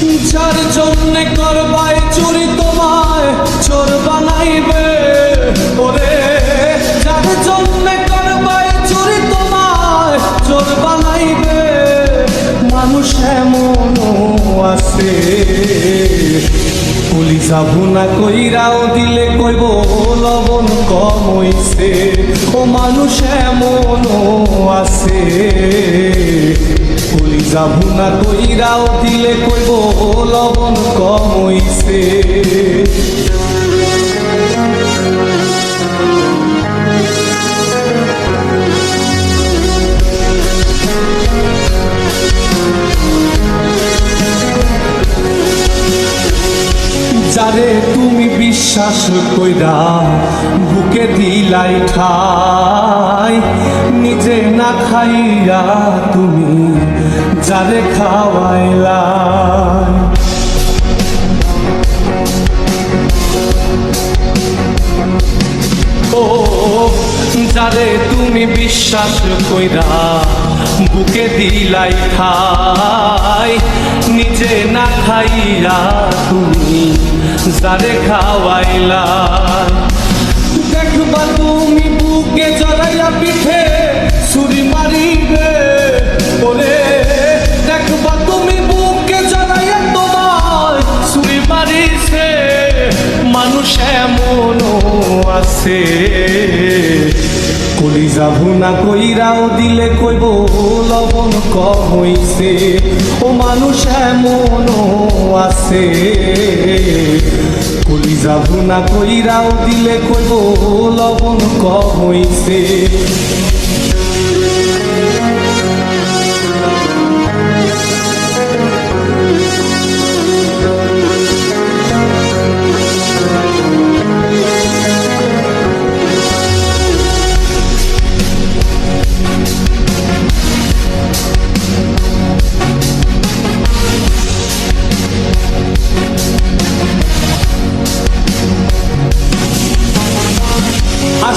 যার জন্যে করবায় চুরি তোমায়, চোর বানাইবে। ওরে, যার জন্যে করবায় চুরি তোমায়, চোর বানাইবে। মানুষ এমনও আছে। পুলিশা ভুনা কইরাও দিলে কইব, লবণ কম হইছে। ও মানুষ এমনও আছে। পুলিশা ভুনা কইরাও দিলে কইব লবণ কম হইছে যারে তুমি বিশ্বাস কইরা বুকে দিলাই ঠাই, নিজে না খাইয়া তুমি যারে খাওয়াইলা ও, যারে তুমি বিশ্বাস কইরা বুকে দিলাই খাই, নিজে না খাইয়া তুমি যারে খাওয়াইলা দেখবা তুমি বুকে জড়াইয়া পিঠে ছুরি মারিবে ওরে আছে কলিজা ভুনা কইরাও দিলে কইব লবণ কম হইছে। ও মানুষ এমনও আছে। কলি কলিজা ভুনা কইরাও দিলে কইব লবণ কম হইছে।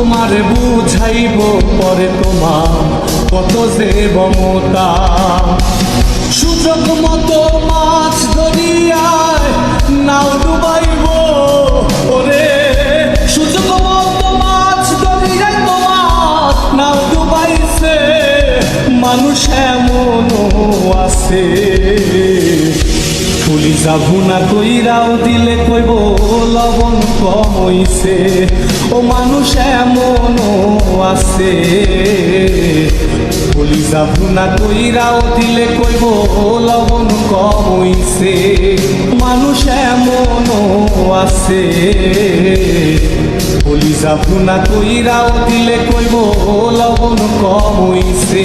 তোমার বুঝাইব পরে তোমার কত যে মমতা সুযোগ মতো মাছ ধরিয়ায় নাও ডুবাইব ওরে। সুযোগ মতো মাছ ধরিয়ায় তোমার নাও ডুবাইছে। মানুষ এমনও আছে। পুলিশা ভুনা কইরাও দিলে কইব কম হইছে ও মানুষ এমনও আছে। বলি পুলিশা ভুনা কইরাও দিলে কইব লবণ কম হইছে মানুষ এমনও আছে। বলি পুলিশা ভুনা কইরাও দিলে কইব লবণ কম হইছে